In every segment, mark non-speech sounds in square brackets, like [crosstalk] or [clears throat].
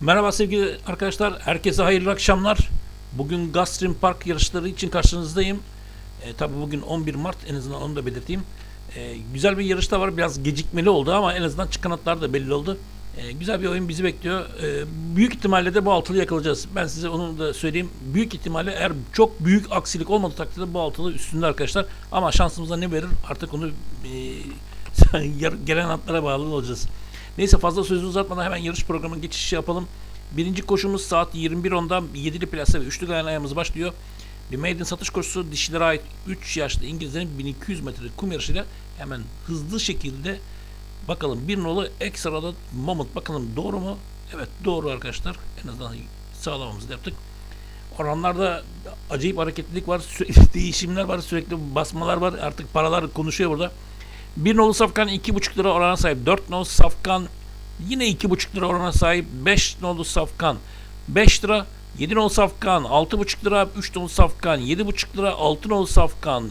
Merhaba sevgili arkadaşlar. Herkese hayırlı akşamlar. Bugün Gastrin Park yarışları için karşınızdayım. E, tabii bugün 11 Mart en azından onu da belirteyim. E, güzel bir yarışta var. Biraz gecikmeli oldu ama en azından çıkan atlar da belli oldu. E, güzel bir oyun bizi bekliyor. E, büyük ihtimalle de bu altılı yakalayacağız. Ben size onu da söyleyeyim. Büyük ihtimalle eğer çok büyük aksilik olmadığı takdirde bu altılı üstünde arkadaşlar. Ama şansımıza ne verir artık onu e, [laughs] gelen atlara bağlı olacağız. Neyse fazla sözü uzatmadan hemen yarış programına geçiş yapalım. Birinci koşumuz saat 21.10'da 7'li plase ve üçlü gayen ayağımız başlıyor. Bir maiden satış koşusu dişilere ait 3 yaşlı İngilizlerin 1200 metrelik kum yarışıyla hemen hızlı şekilde bakalım bir nolu ekstrada Mamut bakalım doğru mu? Evet doğru arkadaşlar. En azından sağlamamızı yaptık. Oranlarda acayip hareketlilik var. Sürekli [laughs] değişimler var. Sürekli basmalar var. Artık paralar konuşuyor burada. Bir nolu safkan 2,5 lira orana sahip. 4 nolu safkan yine 2,5 lira orana sahip. 5 nolu safkan 5 lira. 7 nolu safkan 6,5 lira. 3 nolu safkan 7,5 lira. 6 nolu safkan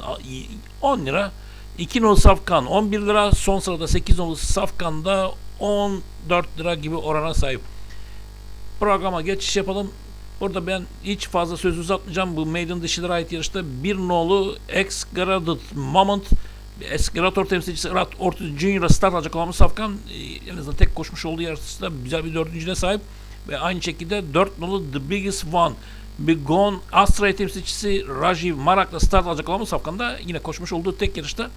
10 lira. 2 nolu safkan 11 lira. Son sırada 8 nolu safkan da 14 lira gibi orana sahip. Programa geçiş yapalım. Burada ben hiç fazla söz uzatmayacağım. Bu maiden dişilere ait yarışta bir nolu X Graded Moment Eskirator temsilcisi Irat Ortiz Junior'a start alacak olan Safkan e, en azından tek koşmuş olduğu yarışta güzel bir dördüncüne sahip ve aynı şekilde 4 nolu The Biggest One Bigon Astra temsilcisi Rajiv Marak'la start alacak olan Safkan da yine koşmuş olduğu tek yarışta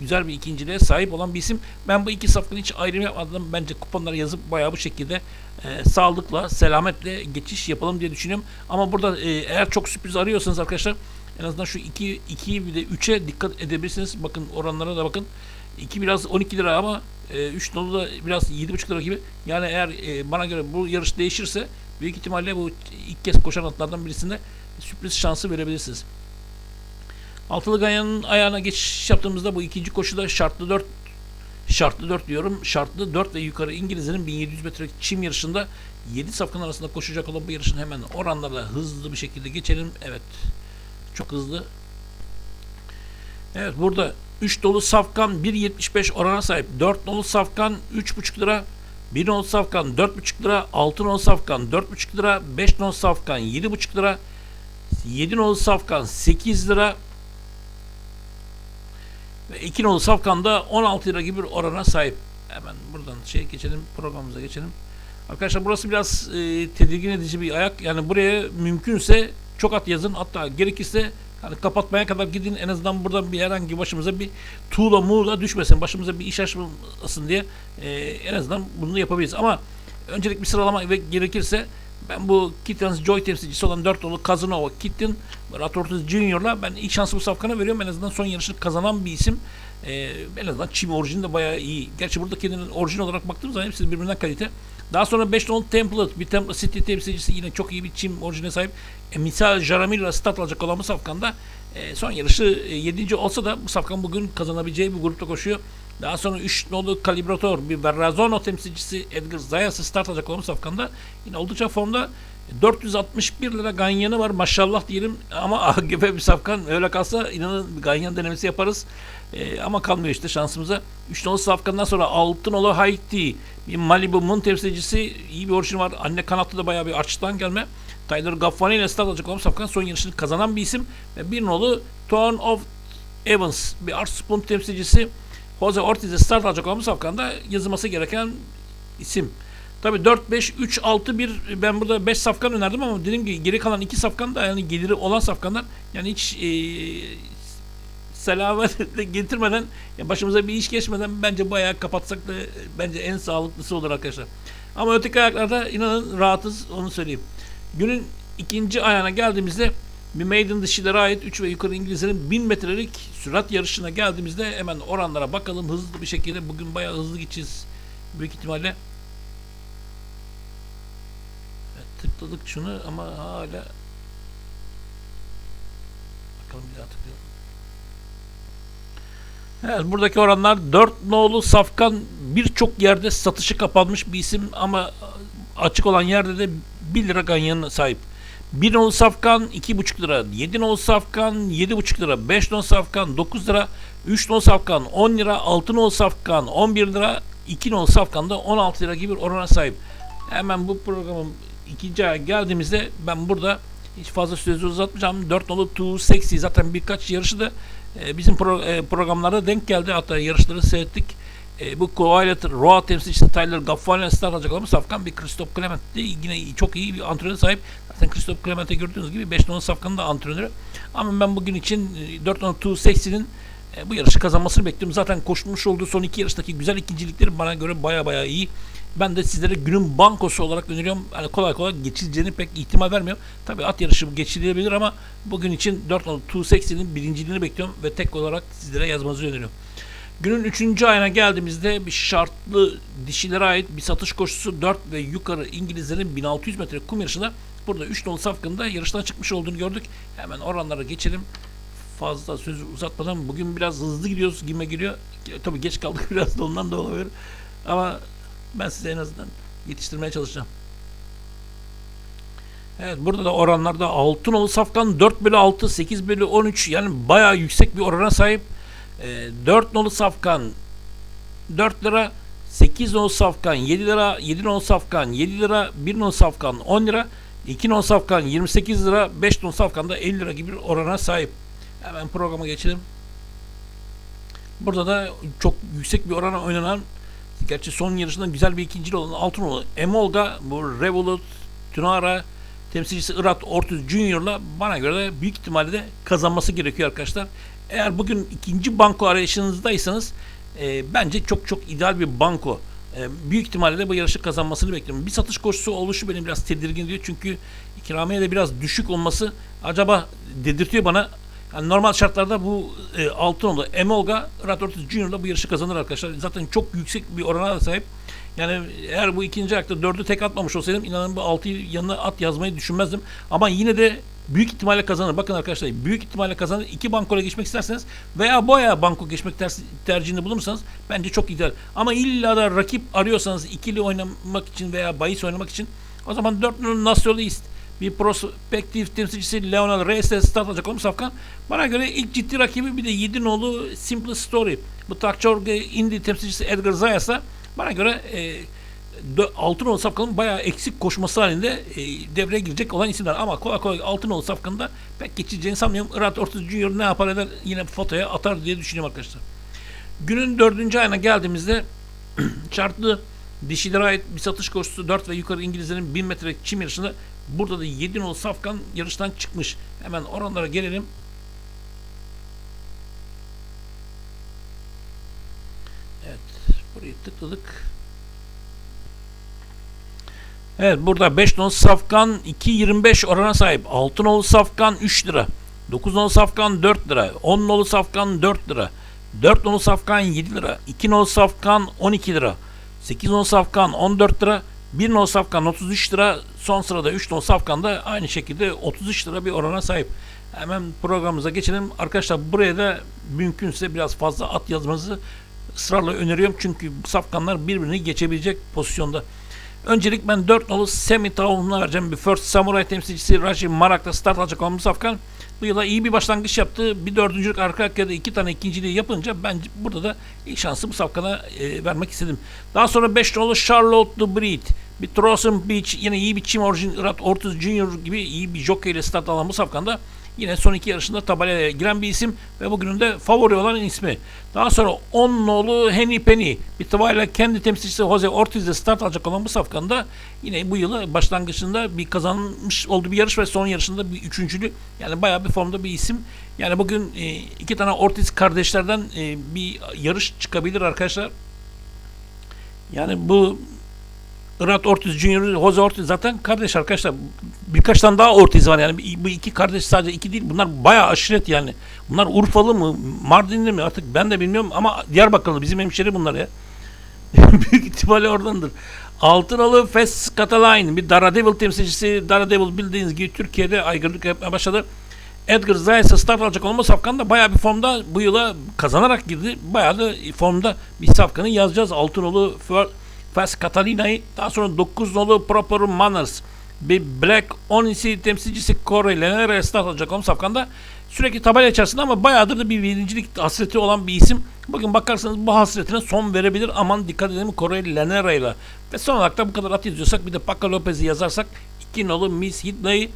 güzel bir ikinciliğe sahip olan bir isim. Ben bu iki safkanı hiç ayrım yapmadım. Bence kuponlara yazıp bayağı bu şekilde e, sağlıkla, selametle geçiş yapalım diye düşünüyorum. Ama burada e, eğer çok sürpriz arıyorsanız arkadaşlar en azından şu 2 2'yi bir de 3'e dikkat edebilirsiniz. Bakın oranlara da bakın. 2 biraz 12 lira ama 3 e, dolu da biraz 7,5 lira gibi. Yani eğer e, bana göre bu yarış değişirse büyük ihtimalle bu ilk kez koşan atlardan birisinde sürpriz şansı verebilirsiniz. Altılı Ganyan'ın ayağına geçiş yaptığımızda bu ikinci koşuda şartlı 4 şartlı 4 diyorum. Şartlı 4 ve yukarı İngilizlerin 1700 metre çim yarışında 7 safkan arasında koşacak olan bu yarışın hemen oranlarla hızlı bir şekilde geçelim. Evet. Çok hızlı. Evet burada 3 dolu safkan 1.75 orana sahip. 4 dolu safkan 3.5 lira. 1 dolu safkan 4.5 lira. 6 dolu safkan 4.5 lira. 5 dolu safkan 7.5 lira. 7 dolu safkan 8 lira. Ve 2 nolu safkan da 16 lira gibi bir orana sahip. Hemen buradan şey geçelim programımıza geçelim. Arkadaşlar burası biraz e, tedirgin edici bir ayak. Yani buraya mümkünse çok at yazın. Hatta gerekirse hani kapatmaya kadar gidin en azından buradan bir herhangi başımıza bir tuğla muğla düşmesin. Başımıza bir iş açmasın diye e, en azından bunu yapabiliriz. Ama öncelik bir sıralama ve gerekirse ben bu Kitten's Joy temsilcisi olan 4 dolu Kazanova Kitten Rat Ortiz Junior'la ben ilk şansı bu safkana veriyorum. En azından son yarışını kazanan bir isim. Ee, en azından çim orijini de bayağı iyi. Gerçi burada kendinin orijin olarak baktığımız zaman hepsi birbirinden kalite. Daha sonra 5 nolu Template, bir Template City temsilcisi yine çok iyi bir çim orijine sahip. E, misal Jaramil'la stat alacak olan bu safkanda e, son yarışı e, 7. olsa da bu safkan bugün kazanabileceği bir grupta koşuyor. Daha sonra 3 nolu kalibrator bir Verrazono temsilcisi Edgar Zayas'ı start alacak olan safkanda yine oldukça formda 461 lira ganyanı var maşallah diyelim ama [laughs] AGB bir safkan öyle kalsa inanın ganyan denemesi yaparız. Ee, ama kalmıyor işte şansımıza. 3 nolu safkandan sonra 6 nolu Haiti bir Malibu Moon temsilcisi iyi bir orijin var. Anne kanatlı da bayağı bir arçtan gelme. Tyler Gaffani ile start alacak olan safkan son yarışını kazanan bir isim. Ve bir nolu Ton of Evans bir Art Spoon temsilcisi Jose Ortiz'e start alacak olan safkanda yazılması gereken isim. Tabi 4, 5, 3, 6, 1 ben burada 5 safkan önerdim ama dediğim gibi geri kalan 2 safkan da yani geliri olan safkanlar yani hiç e, selametle [laughs] getirmeden yani başımıza bir iş geçmeden bence bu ayağı kapatsak da bence en sağlıklısı olur arkadaşlar. Ama öteki ayaklarda inanın rahatız onu söyleyeyim. Günün ikinci ayağına geldiğimizde bir maiden dişilere ait 3 ve yukarı İngilizlerin 1000 metrelik sürat yarışına geldiğimizde hemen oranlara bakalım hızlı bir şekilde. Bugün bayağı hızlı gideceğiz büyük ihtimalle. Tıkladık şunu ama hala bakalım bir daha tıklayalım. Evet, buradaki oranlar 4 nolu safkan birçok yerde satışı kapanmış bir isim ama açık olan yerde de 1 lira ganyanına sahip. 1 nolu safkan 2,5 lira, 7 nolu safkan 7,5 lira, 5 nolu safkan 9 lira, 3 nolu safkan 10 lira, 6 nolu safkan 11 lira, 2 nolu safkan da 16 lira gibi bir orana sahip. Hemen bu programın ikinci aya geldiğimizde ben burada hiç fazla sözü uzatmayacağım. 4 nolu Too Sexy zaten birkaç yarışı da e, bizim pro, e, programlarda denk geldi. Hatta yarışları seyrettik. E, bu Coalet Roa temsilcisi Tyler Gaffali'ne start alacak olan Safkan bir Christoph Clement de yine çok iyi bir antrenöre sahip. Zaten Christoph Clement'e gördüğünüz gibi 5 nolu Safkan'ın da antrenörü. Ama ben bugün için e, 4 nolu Too Sexy'nin e, bu yarışı kazanmasını bekliyorum. Zaten koşmuş olduğu son iki yarıştaki güzel ikincilikleri bana göre baya baya iyi. Ben de sizlere günün bankosu olarak öneriyorum. Yani kolay kolay geçileceğini pek ihtimal vermiyorum. Tabi at yarışı geçilebilir ama bugün için 4 nolu 260'nin birinciliğini bekliyorum ve tek olarak sizlere yazmanızı öneriyorum. Günün 3. ayına geldiğimizde bir şartlı dişilere ait bir satış koşusu 4 ve yukarı İngilizlerin 1600 metre kum yarışında burada 3 nolu safkında yarıştan çıkmış olduğunu gördük. Hemen oranlara geçelim. Fazla sözü uzatmadan bugün biraz hızlı gidiyoruz gime giriyor. Tabii geç kaldık [laughs] biraz da ondan da olabilir. Ama ben size en azından yetiştirmeye çalışacağım. Evet burada da oranlarda Altınolu Safkan 4 bölü 6, 8 bölü 13 yani bayağı yüksek bir orana sahip. E, 4 nolu Safkan 4 lira, 8 nolu Safkan 7 lira, 7 nolu Safkan 7 lira, 1 nolu Safkan 10 lira, 2 nolu Safkan 28 lira, 5 nolu Safkan da 50 lira gibi bir orana sahip. Hemen programa geçelim. Burada da çok yüksek bir orana oynanan Gerçi son yarışında güzel bir ikincili olan Altınoğlu Emolga bu Revolut Tunara temsilcisi Irat Ortuz Junior'la bana göre de büyük ihtimalle de kazanması gerekiyor arkadaşlar. Eğer bugün ikinci banko arayışınızdaysanız e, bence çok çok ideal bir banko. E, büyük ihtimalle de bu yarışı kazanmasını bekliyorum. Bir satış koşusu oluşu beni biraz tedirgin ediyor. Çünkü ikramiye de biraz düşük olması acaba dedirtiyor bana yani normal şartlarda bu e, Altınoğlu, Emolga, Rat Ortiz Junior'la bu yarışı kazanır arkadaşlar. Zaten çok yüksek bir orana sahip. Yani eğer bu ikinci ayakta dördü tek atmamış olsaydım inanın bu altıyı yanına at yazmayı düşünmezdim. Ama yine de büyük ihtimalle kazanır. Bakın arkadaşlar büyük ihtimalle kazanır. İki bankoya geçmek isterseniz veya boya banko geçmek ter- tercihinde bulunursanız bence çok ideal. Ama illa da rakip arıyorsanız ikili oynamak için veya bahis oynamak için o zaman dört numaralı Nationalist bir prospektif temsilcisi Leonel Reyes'te start alacak olmuş Safkan. Bana göre ilk ciddi rakibi bir de 7 nolu Simple Story. Bu Takçorge Indy temsilcisi Edgar Zayas'a bana göre e, altın nolu Safkan'ın bayağı eksik koşması halinde e, devreye girecek olan isimler. Ama kolay kolay altın nolu Safkan'da pek geçeceğini sanmıyorum. Irat Ortiz Junior ne yapar eder yine fotoya atar diye düşünüyorum arkadaşlar. Günün dördüncü ayına geldiğimizde [clears throat] şartlı dişilere ait bir satış koşusu 4 ve yukarı İngilizlerin 1000 metre çim yarışında Burada da 7 nolu Safkan yarıştan çıkmış. Hemen oranlara gelelim. Evet. Burayı tıkladık. Evet burada 5 nolu Safkan 2.25 orana sahip. 6 nolu Safkan 3 lira. 9 nolu Safkan 4 lira. 10 nolu Safkan 4 lira. 4 nolu Safkan 7 lira. 2 nolu Safkan 12 lira. 8 nolu Safkan 14 lira. 1 non safkan 33 lira. Son sırada 3 non safkan da aynı şekilde 33 lira bir orana sahip. Hemen programımıza geçelim. Arkadaşlar buraya da mümkünse biraz fazla at yazmanızı ısrarla öneriyorum. Çünkü safkanlar birbirini geçebilecek pozisyonda. Öncelik ben 4 nolu Semi Town'una vereceğim. Bir First Samurai temsilcisi Raji Marak'ta start alacak olan bu safkan. Bu yıla iyi bir başlangıç yaptı. Bir dördüncülük arka arkaya da iki tane ikinciliği yapınca ben burada da ilk şansı bu safkana e, vermek istedim. Daha sonra 5 nolu Charlotte the Breed. Bir Trossen Beach yine iyi bir çim orijin Rat Ortiz Junior gibi iyi bir jockey ile start alan bu safkanda yine son iki yarışında tabelaya giren bir isim ve bugünün de favori olan ismi. Daha sonra 10 nolu Henny Penny tıvayla kendi temsilcisi Jose Ortiz ile start alacak olan bu safkanda yine bu yılı başlangıcında bir kazanmış olduğu bir yarış ve son yarışında bir üçüncülü yani bayağı bir formda bir isim. Yani bugün e, iki tane Ortiz kardeşlerden e, bir yarış çıkabilir arkadaşlar. Yani bu Irat Ortiz Junior, Jose Ortiz zaten kardeş arkadaşlar. Birkaç tane daha Ortiz var yani. Bu iki kardeş sadece iki değil. Bunlar bayağı aşiret yani. Bunlar Urfalı mı, Mardinli mi artık ben de bilmiyorum ama Diyarbakırlı bizim hemşeri bunlar ya. [laughs] Büyük ihtimalle oradandır. Altınalı Fes Cataline bir Daredevil temsilcisi. Daredevil bildiğiniz gibi Türkiye'de aygırlık yapmaya başladı. Edgar Zayas'a start alacak olma Safkan da bayağı bir formda bu yıla kazanarak girdi. Bayağı da formda bir Safkan'ı yazacağız. Altınoğlu Fes Catalina'yı daha sonra 9 nolu Proper Manners bir Black Onis'i temsilcisi Corey Lenera'ya start alacak olan safkanda sürekli tabela içerisinde ama bayağıdır da bir birincilik hasreti olan bir isim. Bugün bakarsanız bu hasretine son verebilir. Aman dikkat edelim Corey Lenera'yla. Ve son olarak da bu kadar at yazıyorsak bir de Paco Lopez'i yazarsak iki nolu Miss Hidley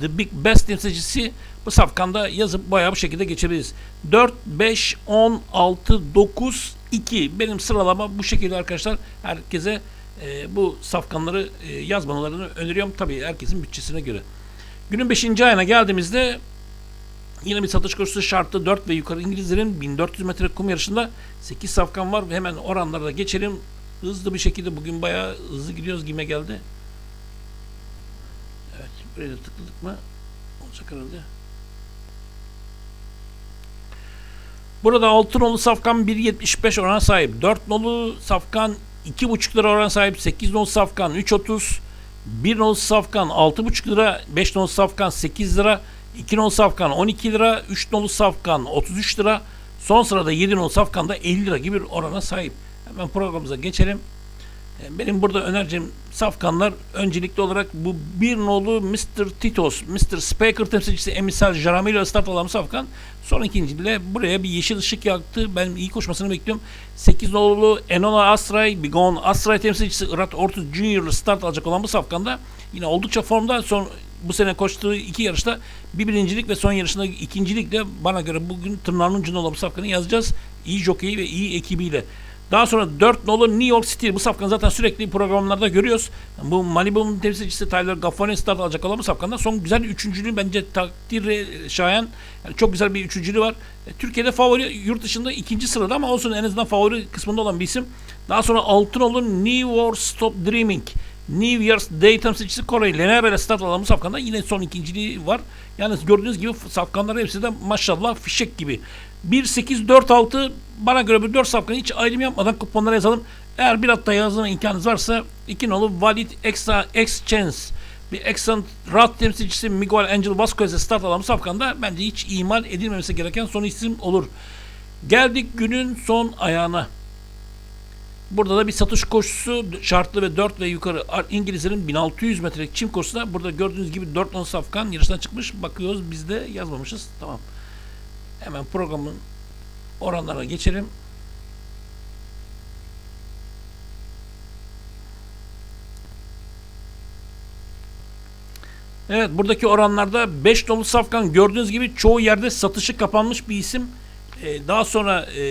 The Big Best temsilcisi bu safkanda yazıp bayağı bu şekilde geçebiliriz. 4, 5, 10, 6, 9, 2. Benim sıralama bu şekilde arkadaşlar. Herkese e, bu safkanları e, yazmalarını öneriyorum. Tabii herkesin bütçesine göre. Günün 5. ayına geldiğimizde yine bir satış koşusu şartlı 4 ve yukarı İngilizlerin 1400 metre kum yarışında 8 safkan var hemen oranlara da geçelim. Hızlı bir şekilde bugün bayağı hızlı gidiyoruz gibi geldi. Evet, buraya da tıkladık mı? Olacak herhalde. Burada 6 nolu safkan 1.75 orana sahip. 4 nolu safkan 2.5 lira orana sahip. 8 nolu safkan 3.30. 1 nolu safkan 6.5 lira. 5 nolu safkan 8 lira. 2 nolu safkan 12 lira. 3 nolu safkan 33 lira. Son sırada 7 nolu safkan da 50 lira gibi bir orana sahip. Hemen programımıza geçelim. Benim burada önereceğim safkanlar öncelikli olarak bu bir nolu Mr. Titos, Mr. Spaker temsilcisi Emisal Jaramillo start alan safkan. Son ikinciliğe buraya bir yeşil ışık yaktı. Ben iyi koşmasını bekliyorum. 8 nolu Enola Astray, Bigon Astray temsilcisi Irat Ortiz Junior start alacak olan bu safkanda yine oldukça formda. Son bu sene koştuğu iki yarışta bir birincilik ve son yarışında ikincilikle bana göre bugün tırnağının ucunda olan bu safkanı yazacağız. İyi jokeyi ve iyi ekibiyle. Daha sonra 4 nolu New York City. Bu safkanı zaten sürekli programlarda görüyoruz. Bu Malibu'nun temsilcisi Tyler Gaffone start alacak olan bu safkanda son güzel üçüncülüğü bence takdir şayan. Yani çok güzel bir üçüncülüğü var. E, Türkiye'de favori yurt dışında ikinci sırada ama olsun en azından favori kısmında olan bir isim. Daha sonra altın nolu New York Stop Dreaming. New Year's Day temsilcisi Corey Lenera start alan bu safkanda yine son ikinciliği var. Yani gördüğünüz gibi safkanlar hepsi de maşallah fişek gibi. 1, 8, 4, 6 bana göre bir 4 safkanı hiç ayrım yapmadan kuponlara yazalım. Eğer bir hatta yazma imkanınız varsa 2 nolu Valid Extra X Chance bir Excellent Rat temsilcisi Miguel Angel Vasquez'e start alan bu safkanda bence hiç ihmal edilmemesi gereken son isim olur. Geldik günün son ayağına. Burada da bir satış koşusu şartlı ve 4 ve yukarı İngilizlerin 1600 metrelik çim koşusunda burada gördüğünüz gibi 4 non safkan yarıştan çıkmış. Bakıyoruz biz de yazmamışız. Tamam. Hemen programın oranlarına geçelim. Evet buradaki oranlarda 5 dolu safkan gördüğünüz gibi çoğu yerde satışı kapanmış bir isim. Ee, daha sonra e,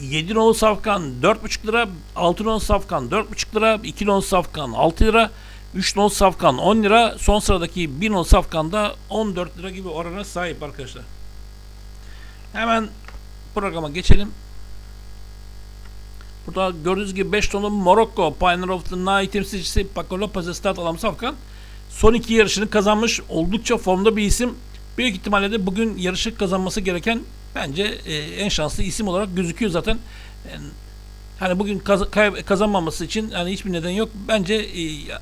7 nolu safkan 4,5 lira, 6 nolu safkan 4,5 lira, 2 nolu safkan 6 lira, 3 nolu safkan 10 lira, son sıradaki 1 nolu safkan da 14 lira gibi orana sahip arkadaşlar. Hemen programa geçelim. Burada gördüğünüz gibi 5 tonlu Morocco Pioneer of the Night temsilcisi Paco Lopez'e start alan Safkan son iki yarışını kazanmış. Oldukça formda bir isim. Büyük ihtimalle de bugün yarışı kazanması gereken bence e, en şanslı isim olarak gözüküyor zaten. Yani, hani bugün kaz- kazanmaması için hani hiçbir neden yok. Bence e,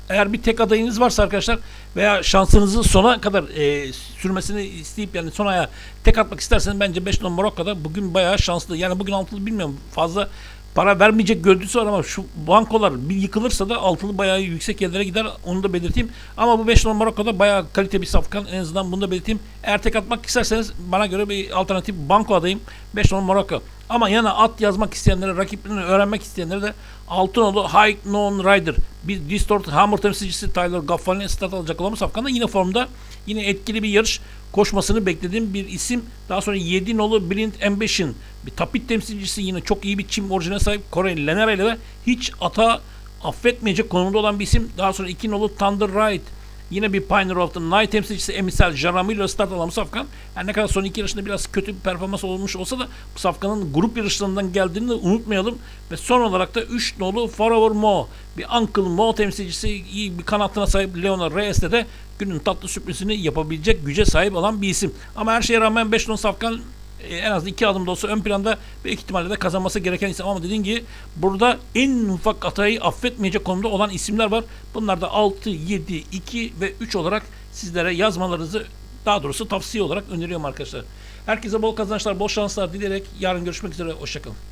eğer bir tek adayınız varsa arkadaşlar veya şansınızı sona kadar e, sürmesini isteyip yani son aya tek atmak isterseniz bence 5 numara Morocco'da bugün bayağı şanslı. Yani bugün altılı bilmiyorum fazla para vermeyecek görüntüsü var ama şu bankolar bir yıkılırsa da altılı bayağı yüksek yerlere gider onu da belirteyim. Ama bu 5 numara Morocco'da bayağı kalite bir safkan en azından bunu da belirteyim. Eğer tek atmak isterseniz bana göre bir alternatif banko adayım 5 numara Morocco. Ama yana at yazmak isteyenlere, rakiplerini öğrenmek isteyenlere de Altınoğlu High Known Rider bir Distort Hammer temsilcisi Tyler Gaffal'in start alacak olan safkanda yine formda yine etkili bir yarış koşmasını beklediğim bir isim. Daha sonra 7 nolu Brilliant Ambition bir tapit temsilcisi yine çok iyi bir çim orijine sahip Kore Lenera ile de hiç ata affetmeyecek konumda olan bir isim. Daha sonra 2 nolu Thunder Ride Yine bir Pioneer of the Night temsilcisi Emisal Jaramillo start alan safkan. Yani ne kadar son iki yarışında biraz kötü bir performans olmuş olsa da bu safkanın grup yarışlarından geldiğini de unutmayalım. Ve son olarak da 3 nolu Forever Mo. Bir Uncle Mo temsilcisi iyi bir kanatına sahip Leonard Reyes'te de günün tatlı sürprizini yapabilecek güce sahip olan bir isim. Ama her şeye rağmen 5 nolu safkan e, en az iki adım da olsa ön planda büyük ihtimalle de kazanması gereken isim ama dediğim gibi burada en ufak hatayı affetmeyecek konumda olan isimler var. Bunlar da 6, 7, 2 ve 3 olarak sizlere yazmalarınızı daha doğrusu tavsiye olarak öneriyorum arkadaşlar. Herkese bol kazançlar, bol şanslar dileyerek yarın görüşmek üzere. Hoşçakalın.